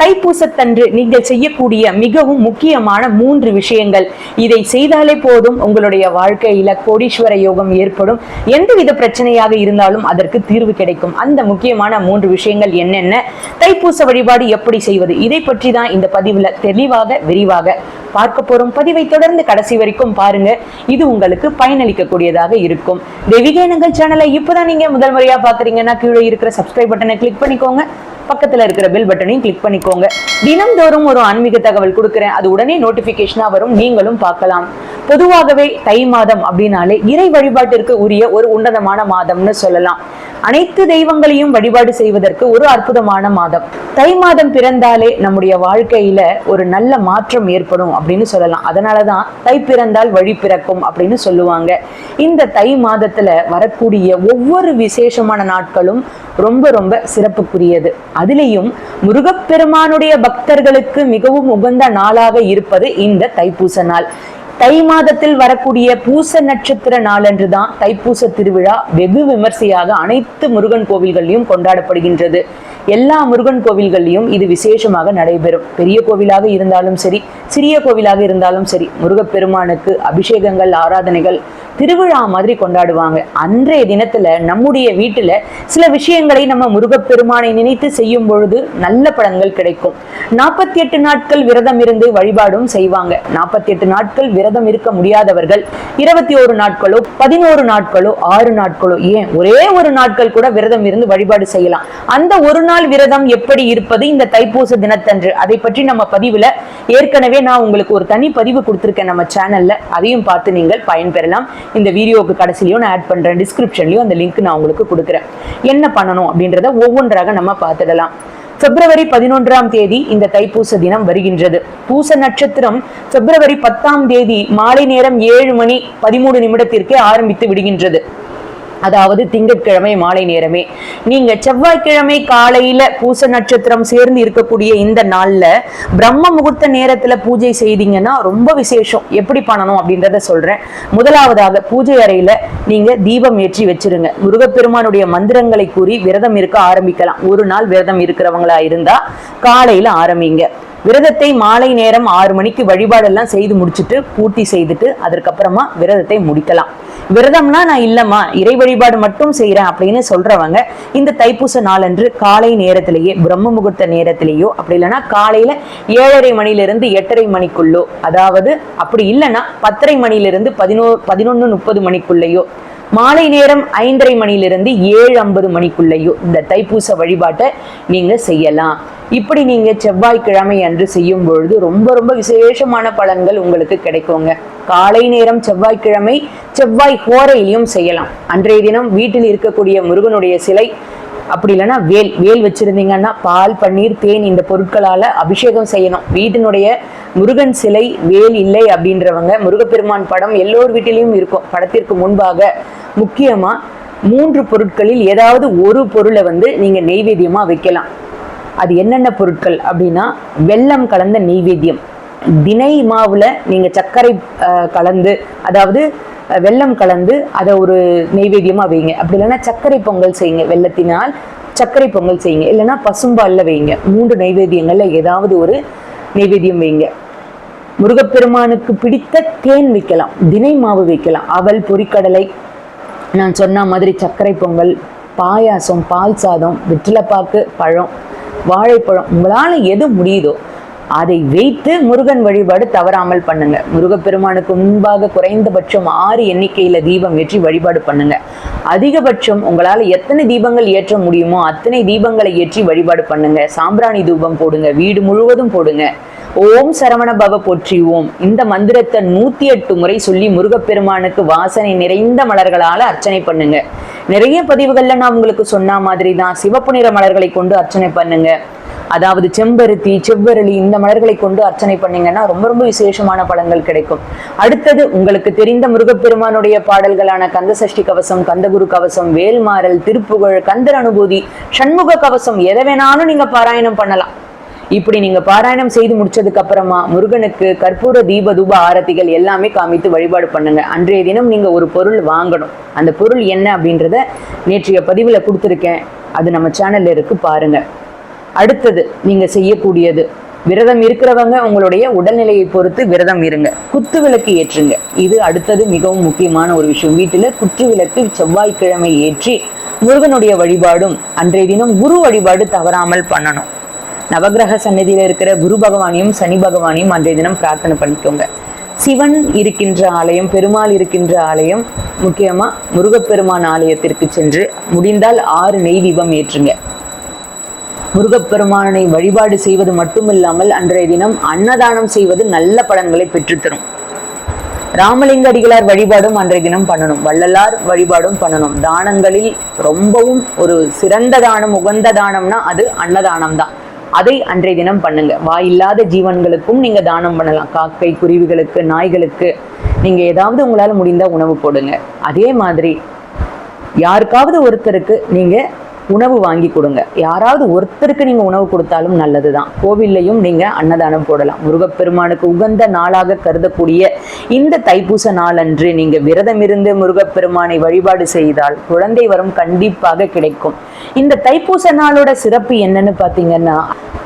தைப்பூசத்தன்று நீங்கள் செய்யக்கூடிய மிகவும் முக்கியமான மூன்று விஷயங்கள். இதை செய்தாலே போதும் உங்களுடைய வாழ்க்கையில கோடீஸ்வர யோகம் ஏற்படும். எந்தவித பிரச்சனையாக இருந்தாலும் அதற்கு தீர்வு கிடைக்கும். அந்த முக்கியமான மூன்று விஷயங்கள் என்னென்ன? தைப்பூச வழிபாடு எப்படி செய்வது? இதை பற்றி தான் இந்த பதிவுல தெளிவாக விரிவாக பார்க்க போறோம். பதிவை தொடர்ந்து கடைசி வரைக்கும் பாருங்க. இது உங்களுக்கு பயனளிக்கக்கூடியதாக இருக்கும். தெய்வீக எண்ணங்கள் சேனலை இப்பதான் நீங்க முதல் முறையா பாக்குறீங்கன்னா கீழே இருக்கிற சப்ஸ்கிரைப் பட்டனை கிளிக் பண்ணிக்கோங்க. பக்கத்துல இருக்கிற பெல் பட்டனையும் கிளிக் பண்ணிக்கோங்க. தினம்தோறும் ஒரு ஆன்மீக தகவல் கொடுக்குறேன். அது உடனே நோட்டிபிகேஷனா வரும். நீங்களும் பார்க்கலாம். பொதுவாகவே தை மாதம் அப்படின்னாலே இறை வழிபாட்டிற்கு உரிய ஒரு உன்னதமான மாதம்னு சொல்லலாம். அனைத்து தெய்வங்களையும் வழிபாடு செய்வதற்கு ஒரு அற்புதமான மாதம். தை மாதம் பிறந்தாலே நம்முடைய வாழ்க்கையில ஒரு நல்ல மாற்றம் ஏற்படும் அப்படின்னு சொல்லலாம். அதனாலதான் தை பிறந்தால் வழி பிறக்கும் அப்படின்னு சொல்லுவாங்க. இந்த தை மாதத்துல வரக்கூடிய ஒவ்வொரு விசேஷமான நாட்களும் ரொம்ப ரொம்ப சிறப்புக்குரியது. அதிலேயும் முருகப்பெருமானுடைய பக்தர்களுக்கு மிகவும் உகந்த நாளாக இருப்பது இந்த தைப்பூச நாள். தை மாதத்தில் வரக்கூடிய பூச நட்சத்திர நாளன்று தான் தைப்பூச திருவிழா வெகு விமர்சையாக அனைத்து முருகன் கோவில்களையும் கொண்டாடப்படுகின்றது. எல்லா முருகன் கோவில்கள்லையும் இது விசேஷமாக நடைபெறும். பெரிய கோவிலாக இருந்தாலும் சரி சிறிய கோவிலாக இருந்தாலும் சரி முருகப்பெருமானுக்கு அபிஷேகங்கள் ஆராதனைகள் திருவிழா மாதிரி கொண்டாடுவாங்க. அன்றைய தினத்துல நம்முடைய வீட்டுல சில விஷயங்களை நம்ம முருகப்பெருமானை நினைத்து செய்யும் பொழுது நல்ல பலன்கள் கிடைக்கும். நாற்பத்தி எட்டு நாட்கள் விரதம் இருந்து வழிபாடும் செய்வாங்க. நாற்பத்தி எட்டு நாட்கள் விரதம் விரதம் இருக்க முடியாதவர்கள் இருபத்தி ஒரு நாட்களோ பதினோரு நாட்களோ ஆறு நாட்களோ ஏன்? ஒரே ஒரு நாட்கள் கூட விரதம் இருந்து வழிபாடு செய்யலாம். அந்த ஒரு நாள் விரதம் எப்படி இருப்பது? இந்த தைப்பூச தினத்தன்று. அதை பற்றி நம்ம பதிவுல ஏற்கனவே நான் உங்களுக்கு ஒரு தனி பதிவு கொடுத்துருக்கேன் நம்ம சேனல்ல அதையும் பார்த்து நீங்கள் பயன்பெறலாம். இந்த வீடியோவுக்கு கடைசிலையும் நான் ஆட் பண்றேன். டிஸ்கிரிப்ஷன்லயும் அந்த லிங்க் நான் உங்களுக்கு கொடுக்குறேன். என்ன பண்ணணும் அப்படின்றத ஒவ்வொன்றாக நம்ம பார்த்துடலாம். பிப்ரவரி பதினொன்றாம் தேதி இந்த தைப்பூச தினம் வருகின்றது. பூச நட்சத்திரம் பிப்ரவரி பத்தாம் தேதி மாலை நேரம் ஏழு மணி பதிமூணு நிமிடத்திற்கே ஆரம்பித்து விடுகின்றது. அதாவது திங்கட்கிழமை மாலை நேரமே. நீங்க செவ்வாய்க்கிழமை காலையில பூச நட்சத்திரம் சேர்ந்து இருக்கக்கூடிய இந்த நாள்ல பிரம்ம முகூர்த்த நேரத்துல பூஜை செய்தீங்கன்னா ரொம்ப விசேஷம். எப்படி பண்ணணும் அப்படின்றத சொல்றேன். முதலாவதாக பூஜை அறையில நீங்க தீபம் ஏற்றி வச்சிருங்க. முருகப்பெருமானுடைய மந்திரங்களை கூறி விரதம் இருக்க ஆரம்பிக்கலாம். ஒரு நாள் விரதம் இருக்கிறவங்களா இருந்தா காலையில ஆரம்பிங்க. விரதத்தை மாலை நேரம் ஆறு மணிக்கு வழிபாடெல்லாம் செய்து முடிச்சுட்டு பூர்த்தி செய்துட்டு அதற்கப்புறமா விரதத்தை முடிக்கலாம். விரதம்னா நான் இல்லம்மா இறை வழிபாடு மட்டும் செய்யறேன் அப்படின்னு சொல்றவங்க இந்த தைப்பூச நாளன்று காலை நேரத்திலேயே பிரம்ம முகூர்த்த நேரத்திலேயோ அப்படி இல்லைன்னா காலையில ஏழரை மணிலிருந்து எட்டரை மணிக்குள்ளோ அதாவது அப்படி இல்லைன்னா பத்தரை மணிலிருந்து பதினோ பதினொன்னு முப்பது மணிக்குள்ளேயோ மாலை நேரம் ஐந்தரை மணிலிருந்து ஏழு ஐம்பது மணிக்குள்ளேயோ இந்த தைப்பூச வழிபாட்டை நீங்க செய்யலாம். இப்படி நீங்க செவ்வாய்க்கிழமை அன்று செய்யும் பொழுது ரொம்ப ரொம்ப விசேஷமான பலன்கள் உங்களுக்கு கிடைக்குங்க. காலை நேரம் செவ்வாய்க்கிழமை செவ்வாய் ஹோரையிலையும் செய்யலாம். அன்றைய தினம் வீட்டில் இருக்கக்கூடிய முருகனுடைய சிலை அப்படி இல்லைன்னா வேல் வேல் வச்சிருந்தீங்கன்னா பால் பன்னீர் தேன் இந்த பொருட்களால அபிஷேகம் செய்யணும். வீட்டினுடைய முருகன் சிலை வேல் இல்லை அப்படின்றவங்க முருகப்பெருமான் படம் எல்லோர் வீட்டிலையும் இருக்கும். படத்திற்கு முன்பாக முக்கியமா மூன்று பொருட்களில் ஏதாவது ஒரு பொருளை வந்து நீங்க நெய்வேத்தியமா வைக்கலாம். அது என்னென்ன பொருட்கள் அப்படின்னா வெல்லம் கலந்த நெய்வேத்தியம். தினை மாவுல நீங்க சர்க்கரை கலந்து அதாவது வெள்ளம் வெல்லம் கலந்து அதை ஒரு நெய்வேத்தியமா வைங்க. அப்படி இல்லைன்னா சர்க்கரை பொங்கல் செய்யுங்க. வெள்ளத்தினால் சர்க்கரை பொங்கல் செய்யுங்க. இல்லைன்னா பசும்பால்ல வைங்க. மூன்று நெய்வேத்தியங்கள்ல ஏதாவது ஒரு நெய்வேத்தியம் வைங்க. முருகப்பெருமானுக்கு பிடித்த தேன் வைக்கலாம். தினை மாவு வைக்கலாம். அவல் பொறிக்கடலை நான் சொன்ன மாதிரி சர்க்கரை பொங்கல் பாயாசம் பால் சாதம் வெற்றிலப்பாக்கு பழம் வாழைப்பழம் உங்களால் எது முடியுதோ அதை வைத்து முருகன் வழிபாடு தவறாமல் பண்ணுங்க. முருகப்பெருமானுக்கு முன்பாக குறைந்தபட்சம் ஆறு எண்ணிக்கையில தீபம் ஏற்றி வழிபாடு பண்ணுங்க. அதிகபட்சம் உங்களால் எத்தனை தீபங்கள் ஏற்ற முடியுமோ அத்தனை தீபங்களை ஏற்றி வழிபாடு பண்ணுங்க. சாம்பிராணி தூபம் போடுங்க வீடு முழுவதும் போடுங்க. ஓம் சரவண பவ போற்றி ஓம். இந்த மந்திரத்தை நூத்தி எட்டு முறை சொல்லி முருகப்பெருமானுக்கு வாசனை நிறைந்த மலர்களால அர்ச்சனை பண்ணுங்க. நிறைய பதிவுகள்ல நான் உங்களுக்கு சொன்ன மாதிரி தான் சிவப்பு நிற மலர்களை கொண்டு அர்ச்சனை பண்ணுங்க. அதாவது செம்பருத்தி செவ்வரளி இந்த மலர்களை கொண்டு அர்ச்சனை பண்ணீங்கன்னா ரொம்ப ரொம்ப விசேஷமான பலன்கள் கிடைக்கும். அடுத்தது உங்களுக்கு தெரிந்த முருகப்பெருமானுடைய பாடல்களான கந்த சஷ்டி கவசம் கந்தகுரு கவசம் வேல்மாறல் திருப்புகழ் கந்தர் அனுபூதி சண்முக கவசம் எதை வேணாலும் நீங்க பாராயணம் பண்ணலாம். இப்படி நீங்க பாராயணம் செய்து முடிச்சதுக்கு அப்புறமா முருகனுக்கு கற்பூர தீப தூப ஆரத்திகள் எல்லாமே காமித்து வழிபாடு பண்ணுங்க. அன்றைய தினம் நீங்க ஒரு பொருள் வாங்கணும். அந்த பொருள் என்ன அப்படின்றத நேற்றைய பதிவுல கொடுத்துருக்கேன். அது நம்ம சேனல்ல இருக்கு பாருங்க. அடுத்தது நீங்க செய்யக்கூடியது விரதம் இருக்கிறவங்க உங்களுடைய உடல்நிலையை பொறுத்து விரதம் இருங்க. குத்து விளக்கு ஏற்றுங்க. இது அடுத்தது மிகவும் முக்கியமான ஒரு விஷயம். வீட்டில் குற்று விளக்கு செவ்வாய்க்கிழமை ஏற்றி முருகனுடைய வழிபாடும் அன்றைய தினம் குரு வழிபாடு தவறாமல் பண்ணணும். நவகிரக சன்னதியில் இருக்கிற குரு பகவானையும் சனி பகவானையும் அன்றைய தினம் பிரார்த்தனை பண்ணிக்கோங்க. சிவன் இருக்கின்ற ஆலயம் பெருமாள் இருக்கின்ற ஆலயம் முக்கியமா முருகப்பெருமான் ஆலயத்திற்கு சென்று முடிந்தால் ஆறு நெய் தீபம் ஏற்றுங்க. முருகப்பெருமானை வழிபாடு செய்வது மட்டுமில்லாமல் அன்றைய தினம் அன்னதானம் செய்வது நல்ல பலன்களை பெற்றுத்தரும். ராமலிங்க அடிகளார் வழிபாடும் அன்றைய தினம் பண்ணணும். வள்ளலார் வழிபாடும் பண்ணணும். தானங்களில் ரொம்பவும் ஒரு சிறந்த தானம் உகந்த தானம்னா அது அன்னதானம் தான் அதை அன்றைய தினம் பண்ணுங்க. வாயில்லாத ஜீவன்களுக்கும் நீங்க தானம் பண்ணலாம். காக்கை குருவிகளுக்கு நாய்களுக்கு நீங்க ஏதாவது உங்களால முடிந்தா உணவு போடுங்க. அதே மாதிரி யாருக்காவது ஒருத்தருக்கு நீங்க உணவு வாங்கி கொடுங்க. யாராவது ஒருத்தருக்கு நீங்க உணவு கொடுத்தாலும் நல்லதுதான். கோவில்லையும் நீங்க அன்னதானம் போடலாம். முருகப்பெருமானுக்கு உகந்த நாளாக கருதக்கூடிய இந்த தைப்பூச நாளன்று நீங்க விரதம் இருந்து முருகப்பெருமானை வழிபாடு செய்தால் குழந்தை வரம் கண்டிப்பாக கிடைக்கும். இந்த தைப்பூச நாளோட சிறப்பு என்னன்னு பாத்தீங்கன்னா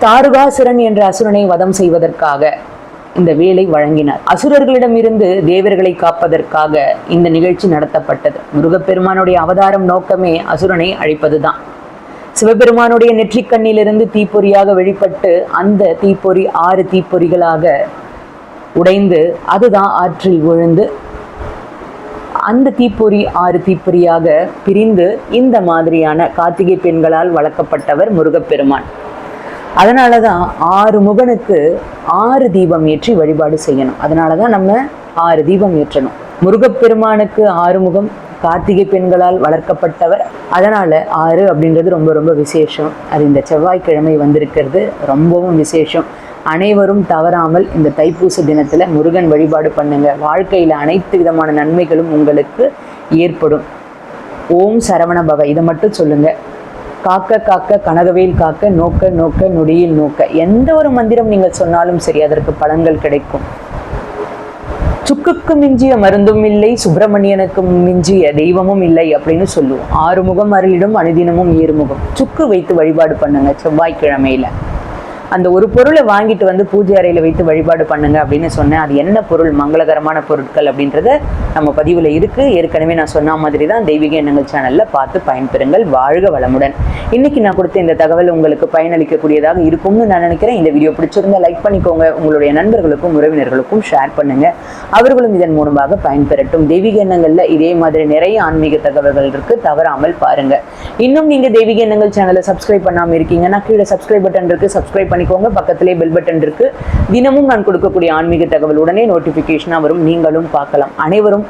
தாருகாசுரன் என்ற அசுரனை வதம் செய்வதற்காக. இந்த வேலை வழங்கினார். அசுரர்களிடமிருந்து தேவர்களை காப்பதற்காக இந்த நிகழ்ச்சி நடத்தப்பட்டது. முருகப்பெருமானுடைய அவதாரம் நோக்கமே அசுரனை அழிப்பதுதான். சிவபெருமானுடைய நெற்றிக் கண்ணிலிருந்து தீப்பொறியாக வெளிப்பட்டு அந்த தீப்பொறி ஆறு தீப்பொறிகளாக உடைந்து அதுதான் ஆற்றில் விழுந்து அந்த தீப்பொறி ஆறு தீப்பொறியாக பிரிந்து இந்த மாதிரியான கார்த்திகை பெண்களால் வளர்க்கப்பட்டவர் முருகப்பெருமான். அதனால தான் ஆறு முகனுக்கு ஆறு தீபம் ஏற்றி வழிபாடு செய்யணும். அதனால தான் நம்ம ஆறு தீபம் ஏற்றணும். முருகப்பெருமானுக்கு ஆறு முகம் கார்த்திகை பெண்களால் வளர்க்கப்பட்டவர். அதனால ஆறு அப்படின்றது ரொம்ப ரொம்ப விசேஷம். அது இந்த செவ்வாய்க்கிழமை வந்திருக்கிறது ரொம்பவும் விசேஷம். அனைவரும் தவறாமல் இந்த தைப்பூச தினத்தில் முருகன் வழிபாடு பண்ணுங்க. வாழ்க்கையில் அனைத்து விதமான நன்மைகளும் உங்களுக்கு ஏற்படும். ஓம் சரவண பவ. இதை மட்டும் சொல்லுங்கள் காக்க காக்க கனகவேல் காக்க நோக்க நோக்க நொடியில் நோக்க. எந்த ஒரு மந்திரம் நீங்கள் சொன்னாலும் சரி அதற்கு பலன்கள் கிடைக்கும். சுக்குக்கு மிஞ்சிய மருந்தும் இல்லை சுப்பிரமணியனுக்கு மிஞ்சிய தெய்வமும் இல்லை அப்படின்னு சொல்லுவோம். ஆறுமுகம் அருளிடும் அனுதினமும் ஏறுமுகம் சுக்கு வைத்து வழிபாடு பண்ணுங்க செவ்வாய்க்கிழமையில. அந்த ஒரு பொருளை வாங்கிட்டு வந்து பூஜை அறையில் வைத்து வழிபாடு பண்ணுங்க அப்படின்னு சொன்னேன். அது என்ன பொருள்? மங்களகரமான பொருட்கள் அப்படின்றத நம்ம பதிவில் இருக்கு. ஏற்கனவே நான் சொன்ன மாதிரி தான் தெய்வீக எண்ணங்கள் சேனல்ல பார்த்து பயன்பெறுங்கள். வாழ்க வளமுடன். இன்னைக்கு நான் கொடுத்த இந்த தகவல் உங்களுக்கு பயனளிக்கக்கூடியதாக இருக்கும்னு நான் நினைக்கிறேன். இந்த வீடியோ பிடிச்சிருந்தா லைக் பண்ணிக்கோங்க. உங்களுடைய நண்பர்களுக்கும் உறவினர்களுக்கும் ஷேர் பண்ணுங்க. அவர்களும் இதன் மூலமாக பயன்பெறட்டும். தெய்வீக எண்ணங்கள்ல இதே மாதிரி நிறைய ஆன்மீக தகவல்கள் இருக்கு. தவறாமல் பாருங்க. இன்னும் நீங்கள் தெய்வீக எண்ணங்கள் சேனலை சப்ஸ்கிரைப் பண்ணாமல் இருக்கீங்கன்னா கீழே சப்ஸ்கிரைப் பட்டன் இருக்குது சப்ஸ்கிரைப் பண்ணிக்கோங்க. பக்கத்திலே பெல் பட்டன் இருக்கு. தினமும் நான் கொடுக்கக்கூடிய ஆன்மீக தகவல் உடனே நோட்டிஃபிகேஷனாக வரும். நீங்களும் பார்க்கலாம். அனைவரும்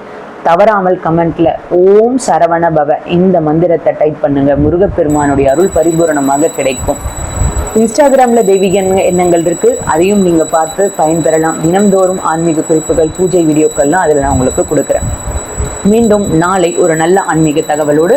தவறாமல் கமெண்ட்ல ஓம் சரவண பவ இந்த மந்திரத்தை டைப் பண்ணுங்க. முருகப்பெருமானுடைய அருள் பரிபூரணமாக கிடைக்கும். இன்ஸ்டாகிராமில் தெய்வீக எண்ணங்கள் இருக்கு. அதையும் நீங்கள் பார்த்து பயன்பெறலாம். தினம்தோறும் ஆன்மீக குறிப்புகள் பூஜை வீடியோக்கள்லாம் அதில் நான் உங்களுக்கு கொடுக்குறேன். மீண்டும் நாளை ஒரு நல்ல ஆன்மீக தகவலோடு